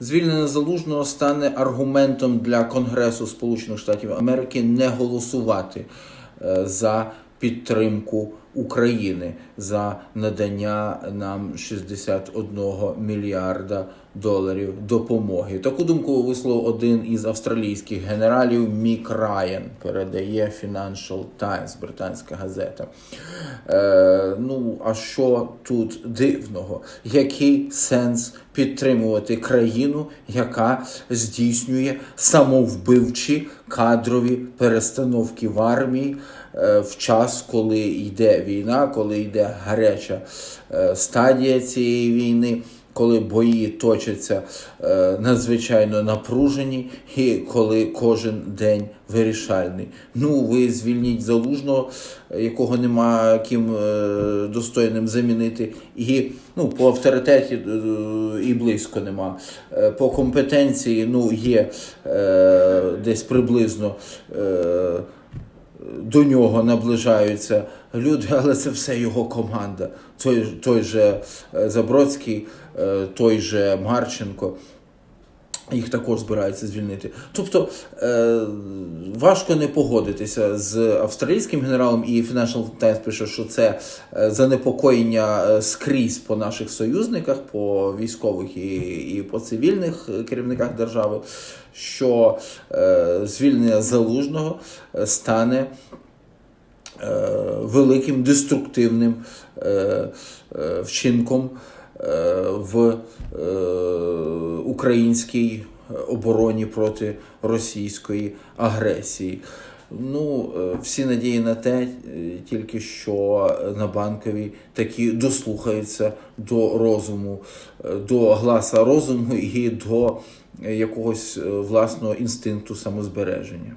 Звільнення залужного стане аргументом для Конгресу Сполучених Штатів Америки не голосувати е, за підтримку України за надання нам 61 мільярда доларів допомоги. Таку думку висловив один із австралійських генералів Мік Райан, передає Financial Times, британська газета. Е, ну, а що тут дивного? Який сенс підтримувати країну, яка здійснює самовбивчі кадрові перестановки в армії е, в час, коли йде війна, коли йде гаряча е, стадія цієї війни? Коли бої точаться е, надзвичайно напружені, і коли кожен день вирішальний. Ну, ви звільніть залужного, якого нема ким е, достойним замінити, і ну, по авторитеті і близько нема. По компетенції ну, є десь приблизно. До нього наближаються люди, але це все його команда. Той, той же е, Забродський, е, той же Марченко. Їх також збираються звільнити. Тобто е, важко не погодитися з австралійським генералом, і Financial Times пише, що це е, занепокоєння е, скрізь по наших союзниках, по військових і, і по цивільних е, керівниках держави, що е, звільнення залужного стане великим деструктивним е, е, вчинком е, в українській обороні проти російської агресії. Ну, всі надії на те, тільки що на банковій такі дослухаються до розуму, до гласа розуму і до якогось власного інстинкту самозбереження.